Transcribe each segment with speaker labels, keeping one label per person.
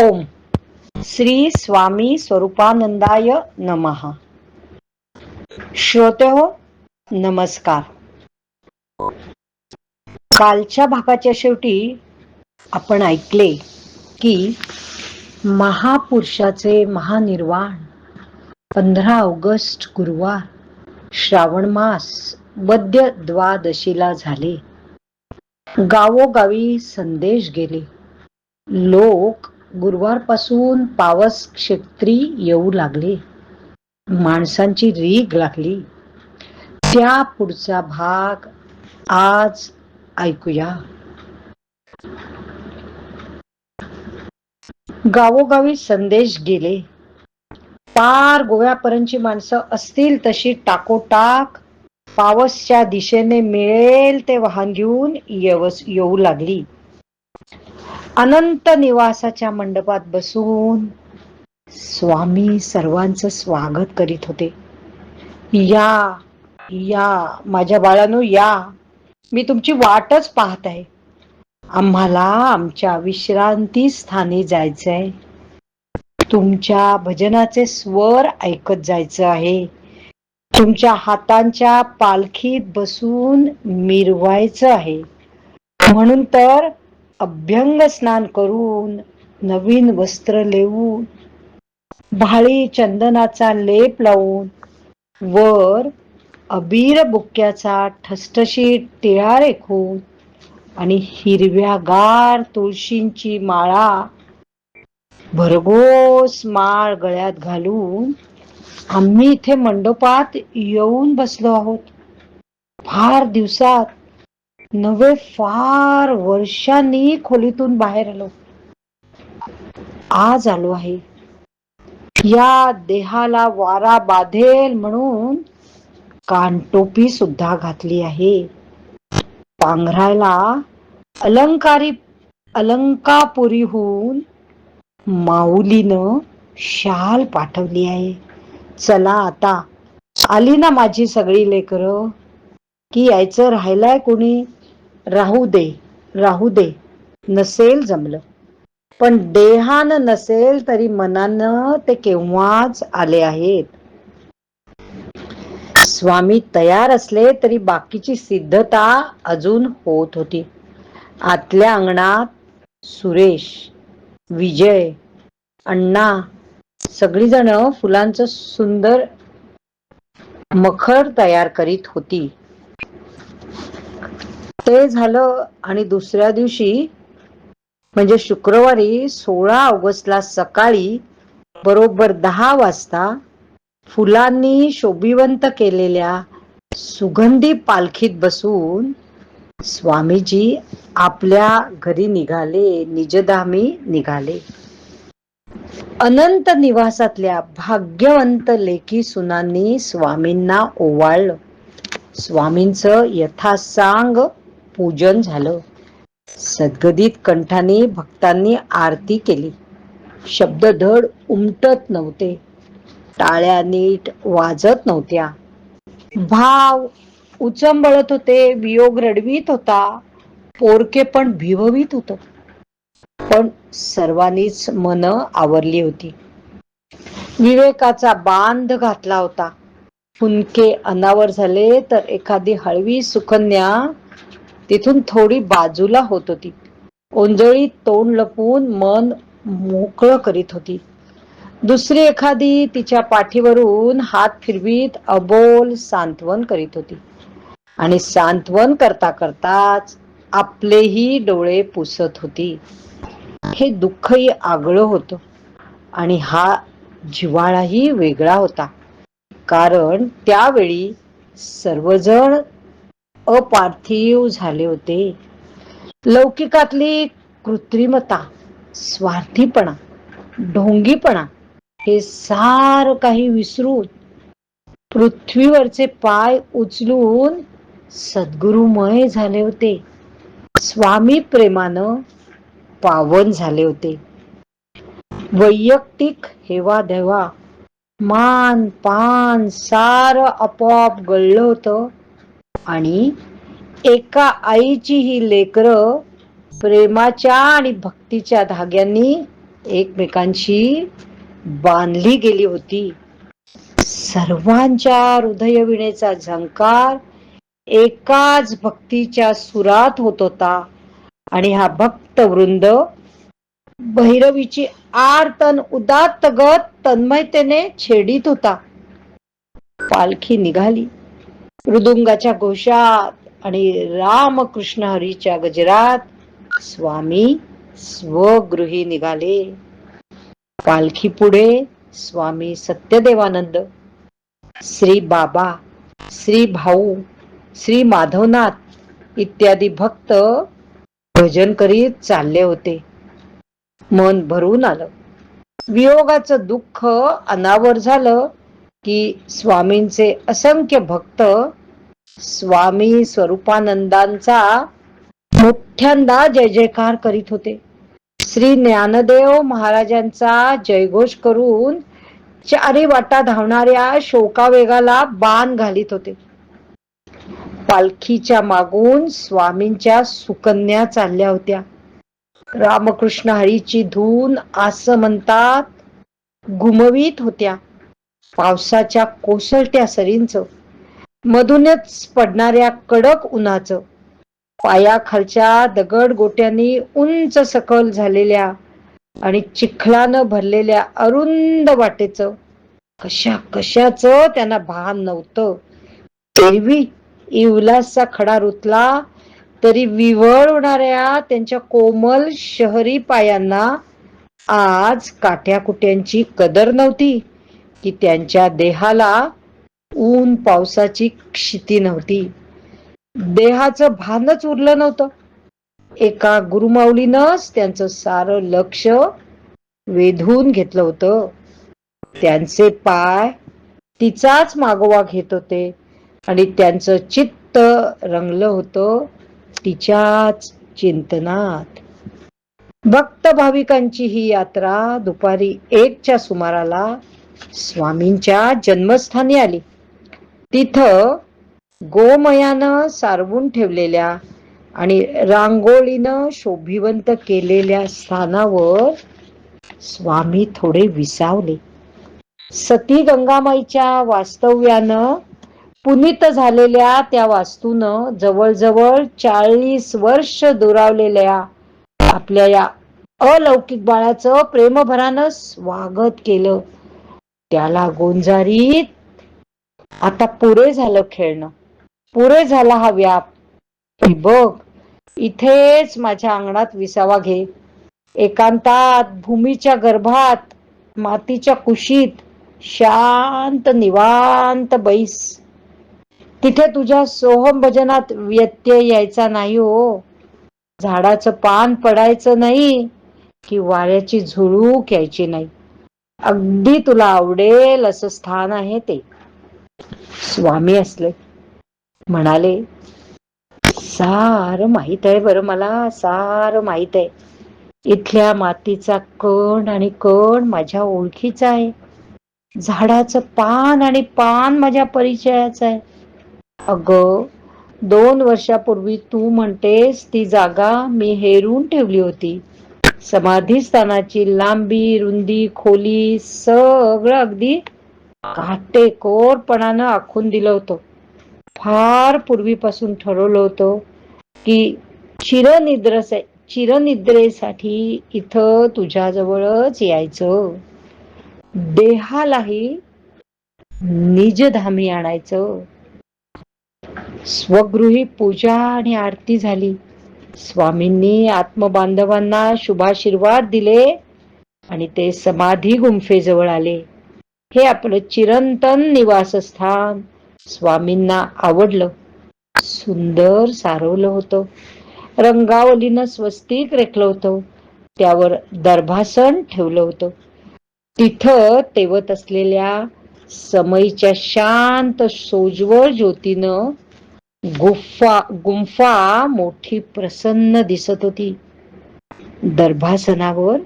Speaker 1: ओम. श्री स्वामी स्वरूपानंदाय नमः. श्रोते हो नमस्कार. कालच्या भागाच्या शेवटी आपण ऐकले की महापुरुषाचे महानिर्वाण पंधरा ऑगस्ट गुरुवार श्रावण मास वद्य द्वादशीला झाले. गावोगावी संदेश गेले. लोक गुरुवारपासून पावस क्षेत्री येऊ लागले. माणसांची रीग लागली. त्या पुढचा भाग आज ऐकूया. गावोगावी संदेश गेले. पार गोव्यापर्यंतची माणसं असतील तशी टाकोटाक पावसच्या दिशेने मिळेल ते वाहन घेऊन येवस येऊ लागली. अनंत निवासाच्या मंडपात बसून स्वामी सर्वांचं स्वागत करीत होते. या या माझ्या बाळानो या. मी तुमची वाटच पाहत आहे. आम्हाला आमच्या विश्रांती स्थानी जायचंय. तुमच्या भजनाचे स्वर ऐकत जायचं आहे. तुमच्या हातांच्या पालखीत बसून मिरवायचं आहे. म्हणून तर अभ्यंग स्नान करून नवीन वस्त्र लेवून भाळी चंदनाचा लेप लावून वर अबीर बुक्क्याचा ठसठशीत टिळा रेखून आणि हिरव्यागार तुळशींची माळा भरघोस माळ गळ्यात घालून आम्ही इथे मंडपात येऊन बसलो आहोत. फार दिवसात नवे फार वर्षांनी खोलीतून बाहेर आलो. आज आलो आहे. या देहाला वारा बाधेल म्हणून कानटोपी सुद्धा घातली आहे. पांघरायला अलंकारी अलंकापुरीहून माऊलीनं शाल पाठवली आहे. चला आता आली ना माझी सगळी लेकरं? की यायचं राहिलाय कोणी? राहू दे राहू दे. नसेल जमलं. पण देहानं नसेल तरी मनानं ते केव्हाच आले आहेत? स्वामी तयार असले तरी बाकीची सिद्धता अजून होत होती. आतल्या अंगणात सुरेश विजय अण्णा सगळीजण फुलांचं सुंदर मखर तयार करीत होती. ते झालं आणि दुसऱ्या दिवशी म्हणजे शुक्रवारी सोळा ऑगस्टला सकाळी बरोबर दहा वाजता फुलांनी शोभिवंत केलेल्या सुगंधी पालखीत बसून स्वामीजी आपल्या घरी निघाले निजधामी निघाले. अनंत निवासातल्या भाग्यवंत लेखी सुनांनी स्वामींना ओवाळलं. स्वामींचं यथासांग पूजन झालं. सद्गदित कंठाने भक्तांनी आरती केली. शब्द धड उमटत नव्हते. टाळ्या नीट वाजत नव्हत्या. भाव उचंबळत होते वियोग रडवीत होता. पोरके पण भिववीत होत. पण सर्वांनीच मन आवरली होती. विवेकाचा बांध घातला होता. फुनके अनावर झाले तर एखादी हळवी सुकन्या तिथून थोडी बाजूला होत होती. ओंजळीत तोंड लपवून मन मोकळं करीत होती. दुसरी एखादी तिच्या पाठीवरून हात फिरवीत अबोल सांत्वन करीत होती. आणि सांत्वन करता करताच आपलेही डोळे पुसत होती. हे दुःखही आगळं होतं. आणि हा जिव्हाळाही वेगळा होता. कारण त्यावेळी सर्वजण अपार्थिव झाले होते. लौकिकातली कृत्रिमता स्वार्थीपणा ढोंगीपणा हे सार काही विसरून पृथ्वीवरचे पाय उचलून सद्गुरुमय झाले होते. स्वामी प्रेमानं पावन झाले होते. वैयक्तिक हेवा देवा मान पान सार आपोआप गळलं होतं. आणि एका आईची ही लेकर प्रेमाच्या आणि भक्तीच्या धाग्यांनी एकमेकांशी बांधली गेली होती. सर्वांच्या हृदयविणेचा झंकार एकाच भक्तीच्या सुरात होत होता. आणि हा भक्त वृंद भैरवीची आर्तन उदात्त गत तन्मयतेने छेडीत होता. पालखी निघाली. मृदुंगाच्या घोषात आणि रामकृष्ण हरीच्या गजरात स्वामी स्वगृही निघाले. पालखी पुढे स्वामी सत्यदेवानंद श्री बाबा श्री भाऊ श्री माधवनाथ इत्यादी भक्त भजन करीत चालले होते. मन भरून आलं. वियोगाचं दुःख अनावर झालं. की स्वामींचे असंख्य भक्त स्वामी स्वरूपानंदांचा मोठ्यांदा जय जयकार करीत होते. श्री ज्ञानदेव महाराजांचा जयघोष करून चारी वाटा धावणाऱ्या शोकावेगाला बाण घालीत होते. पालखीच्या मागून स्वामींच्या सुकन्या चालल्या होत्या. रामकृष्ण हरीची धून असं म्हणतात घुमवीत होत्या. पावसाच्या कोसळत्या सरींच मधूनच पडणाऱ्या कडक उन्हाचं पायाखालच्या दगड गोट्यांनी उंच सकल झालेल्या आणि चिखलानं भरलेल्या अरुंद वाटेचं कशा कशाच त्यांना भान नव्हतं. तेरवी इवलासचा खडा रुतला तरी विवळ होणाऱ्या त्यांच्या कोमल शहरी पायांना आज काट्याकुट्यांची कदर नव्हती. की त्यांच्या देहाला ऊन पावसाची क्षिती नव्हती. देहाचं भानच उरलं नव्हतं. एका गुरुमाऊलीनंच त्यांचं सारं लक्ष वेधून घेतलं होतं. त्यांचे पाय तिचाच मागोवा घेत होते आणि त्यांचं चित्त रंगलं होतं तिच्याच चिंतनात. भक्त भाविकांची ही यात्रा दुपारी एकच्या सुमाराला स्वामींच्या जन्मस्थानी आली. तिथं गोमयानं सारवून ठेवलेल्या आणि रांगोळीनं शोभिवंत केलेल्या स्थानावर स्वामी थोडे विसावले. सती गंगामाईच्या वास्तव्यानं पुनीत झालेल्या त्या वास्तूनं जवळजवळ चाळीस वर्ष दुरावलेल्या आपल्या या अलौकिक बाळाचं प्रेमभरानं स्वागत केलं. त्याला गोंजारीत. आता पुरे झालं खेळणं. पुरे झाला हा व्याप. हे बघ इथेच माझ्या अंगणात विसावा घे. एकांतात भूमीच्या गर्भात मातीच्या कुशीत शांत निवांत बैस. तिथे तुझ्या सोहम भजनात व्यत्यय यायचा नाही हो. झाडाचं पान पडायचं नाही कि वाऱ्याची झुळूक यायची नाही. अगदी तुला आवडेल असं स्थान आहे ते. स्वामी असले. म्हणाले सार माहीत आहे बरं मला सार माहीत आहे. इथल्या मातीचा कण आणि कण माझ्या ओळखीचा आहे. झाडाचं पान आणि पान माझ्या परिचयाचं आहे. अग दोन वर्षापूर्वी तू म्हणतेस ती जागा मी हेरून ठेवली होती. समाधीस्थानाची लांबी रुंदी खोली सगळं अगदी काटेकोरपणानं आखून दिलं होतं. फार पूर्वीपासून ठरवलं होतं की चिरनिद्रस चिरनिद्रेसाठी इथं तुझ्याजवळच यायचं. देहालाही निजधामी आणायचं. स्वगृही पूजा आणि आरती झाली. स्वामींनी आत्मबांधवांना शुभाशीर्वाद दिले आणि ते समाधी गुंफेजवळ आले. हे आपलं चिरंतन निवासस्थान स्वामींना आवडलं. सुंदर सारवलं होतं. रंगावलीनं स्वस्तिक रेखलं होतं. त्यावर दर्भासन ठेवलं होतं. तिथं तेवत असलेल्या समयीच्या शांत सोजवळ ज्योतीनं गुफा गुंफा मोठी प्रसन्न दिसत होती. दर्भासनावर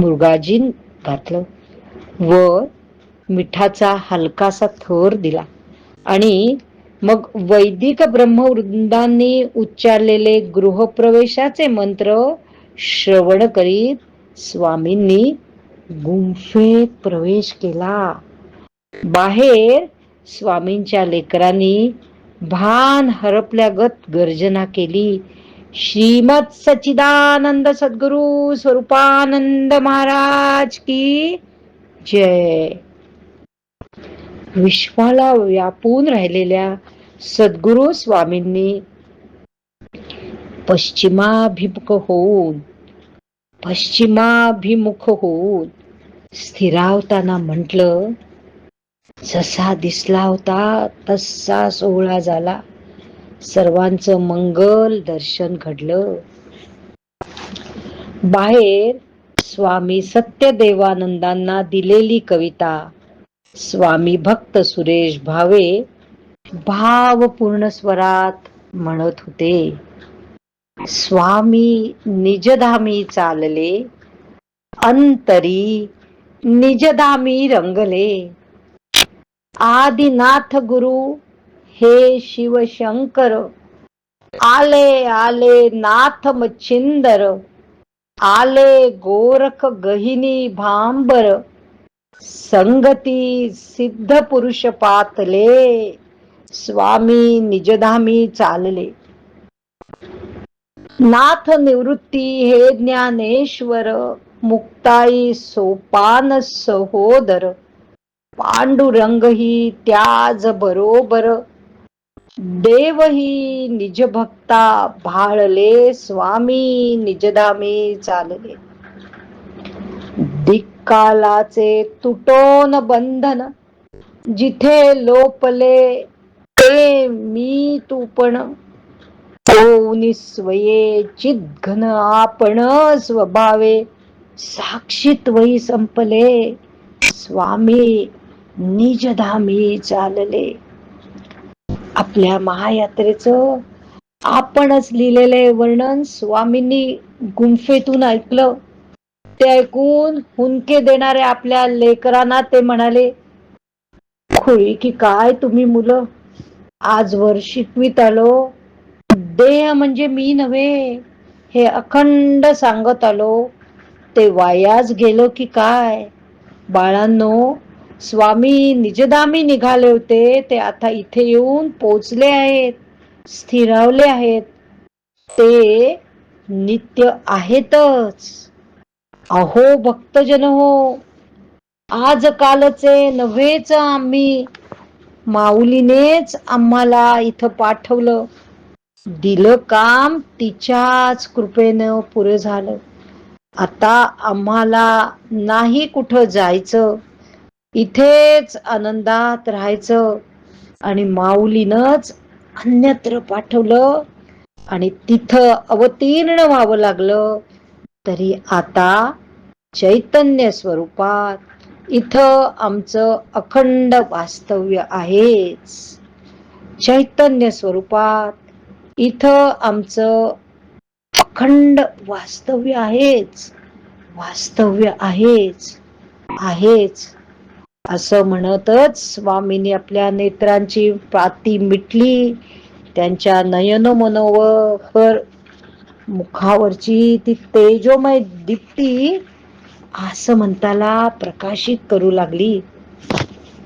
Speaker 1: मुर्गाजीन घातलं. व मिठाचा हलकासा थर दिला. आणि मग वैदिक ब्रह्मवृंदांनी उच्चारलेले गृहप्रवेशाचे मंत्र श्रवण करीत स्वामींनी गुंफेत प्रवेश केला. बाहेर स्वामींच्या लेकरांनी भान हरपल्यागत गर्जना केली. श्रीमत सच्चिदानंद सद्गुरु स्वरूपानंद महाराज की जय. विश्वाला व्यापून राहिलेल्या सद्गुरु स्वामींनी पश्चिमाभिमुख होऊन पश्चिमाभिमुख होऊन स्थिरावताना म्हटलं जसा दिसला होता तसा सोहळा झाला. सर्वांचं मंगल दर्शन घडलं. बाहेर स्वामी सत्यदेवानंदांना दिलेली कविता स्वामी भक्त सुरेश भावे भावपूर्ण स्वरात म्हणत होते. स्वामी निजधामी चालले अंतरी निजधामी रंगले. आदिनाथ गुरु हे शिवशंकर. आले आले नाथ मच्छिंदर. आले गोरख गहिनी भांबर. संगती सिद्ध पुरुष पातले. स्वामी निजधामी चालले. नाथ निवृत्ती हे ज्ञानेश्वर. मुक्ताई सोपान सहोदर. पांडुरंग ही त्याज बरोबर. देवही निज भक्ता भाळले स्वामी निजधामी चालले. दिक्कालाचे तुटोन बंधन जिथे लोपले ते मी तू पण. स्वये चिद्घन आपण स्वभावे साक्षीत्वही संपले. स्वामी निजधामी चालले. आपल्या महायात्रेचं आपणच लिहिलेले वर्णन. स्वामींनी गुंफेतून ऐकलं. ते ऐकून हुंके देणारे आपल्या लेकरांना ते म्हणाले खोळी की काय तुम्ही मुलं? आजवर शिकवीत आलो. देह म्हणजे मी नव्हे हे अखंड सांगत आलो. ते वायाच गेलो की काय? बाळांनो स्वामी निजदामी निघाले होते. ते आता इथे येऊन पोचले आहेत. स्थिरावले आहेत. ते नित्य आहेतच. अहो भक्तजन हो. आज कालचे नव्हेच आम्ही. माऊलीनेच आम्हाला इथं पाठवलं. दिलं काम तिच्याच कृपेनं पुरं झालं. आता आम्हाला नाही कुठं जायचं. इथेच आनंदात राहायचं आणि माऊलीनच अन्यत्र पाठवलं आणि तिथं अवतीर्ण व्हावं लागलं तरी आता चैतन्य स्वरूपात इथं आमचं अखंड वास्तव्य आहेच. चैतन्य स्वरूपात इथं आमचं अखंड वास्तव्य आहेच. वास्तव्य आहेच. आहेच. असं म्हणतच स्वामींनी आपल्या नेत्रांची पाती मिटली त्यांच्या नयन मनोवर मुखावरची ती तेजोमय दीप्ती असं म्हणताला प्रकाशित करू लागली.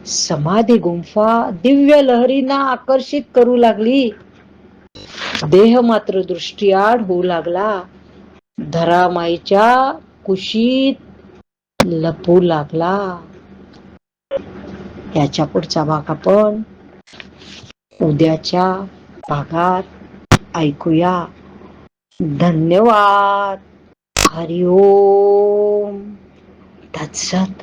Speaker 1: समाधी गुंफा दिव्य लहरींना आकर्षित करू लागली. देह मात्र दृष्टीआड होऊ लागला. धरामाईच्या कुशीत लपू लागला. याच्या पुढचा भाग आपण उद्याच्या भागात ऐकूया. धन्यवाद. हरिओम. तत्सत.